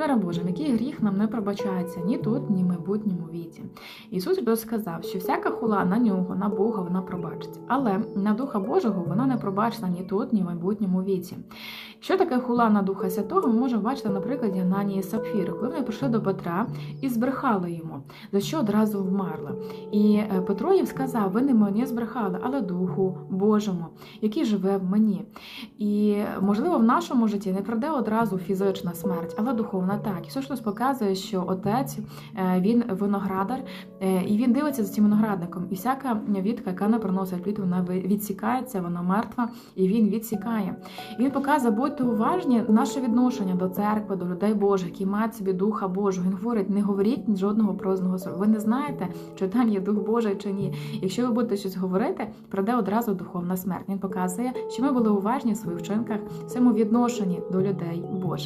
Мира Божим, який гріх нам не пробачається ні тут, ні в майбутньому віці. Ісус Христос сказав, що всяка хула на нього, на Бога, вона пробачиться. Але на Духа Божого вона не пробачена ні тут, ні в майбутньому віці. Що таке хула на Духа Святого, ми можемо бачити на прикладі Сапфіри, коли вони прийшли до Петра і збрехали йому, за що одразу вмерли. І е, Петро їм сказав: ви не мені збрехали, але Духу Божому, який живе в мені. І можливо, в нашому житті не прийде одразу фізична смерть, але духовна так. Ісус Христос показує, що отець е, він виноградар, е, і він дивиться за цим виноградником. І всяка вітка, яка не приносить плід, вона відсікається, вона мертва, і він відсікає. І він показує, будьте уважні, наше відношення до церкви, до людей Божих, які мають собі духа Божого. Він говорить, не говоріть жодного прозного слова. Ви не знаєте, чи там є дух Божий чи ні. Якщо ви будете щось говорити, прийде одразу духовна смерть. Він показує, що ми були уважні в своїх вчинках, в своєму відношенні до людей Божих.